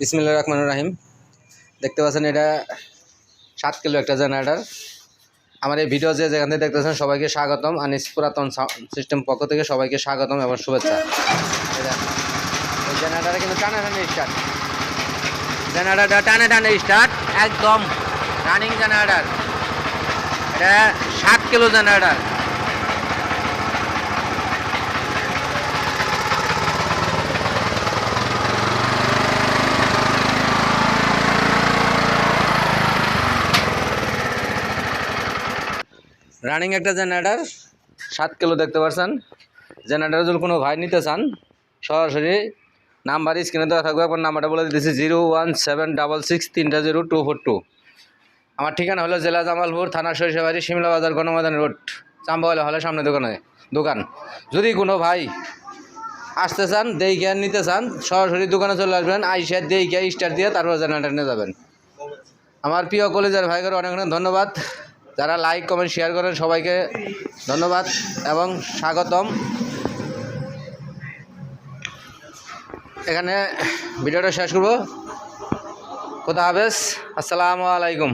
বিসমিল্লা রহমান রাহিম। দেখতে পাচ্ছেন এটা সাত কিলো একটা জেনারেটার। আমার এই ভিডিও যে যেখান থেকে দেখতেছেন সবাইকে স্বাগতম। আনিস পুরাতন সিস্টেম পক্ষ থেকে সবাইকে স্বাগতম এবং শুভেচ্ছা। জেনারেটারে কিন্তু টানে টানে স্টার্ট জেনারেটার টানে টানে স্টার্ট একদম রানিং জেনারেটার। এটা সাত কিলো জেনারেটার। রানিং একটা জেনারেটার, সাত কিলো দেখতে পাচ্ছেন জেনারেটার যদি কোনো ভাই নিতে চান, সরাসরি নাম্বার স্ক্রিনে দেওয়া থাকবে। আপনার নাম্বারটা বলে দিতেছি, zero one seven double six তিনটা জিরো টু ফোর টু। আমার ঠিকানা হলো জেলা জামালপুর, থানা সরিষাবাড়ি শিমলা বাজার গণমাদান রোড, চাম্বাওয়ালা হলে সামনে দোকানে, দোকান। যদি কোনো ভাই আসতে চান দেইকে নিতে চান, সরাসরি দোকানে চলে আসবেন, আইসা দেইকে স্টার দিয়ে তারপর জেনারেটার নিয়ে যাবেন। আমার প্রিয় কলেজের ভাইদের অনেক অনেক ধন্যবাদ। যারা লাইক কমেন্ট শেয়ার করেন, সবাইকে ধন্যবাদ এবং স্বাগতম। এখানে ভিডিওটা শেষ করব। কোথা হাফেজ? আসসালামু আলাইকুম।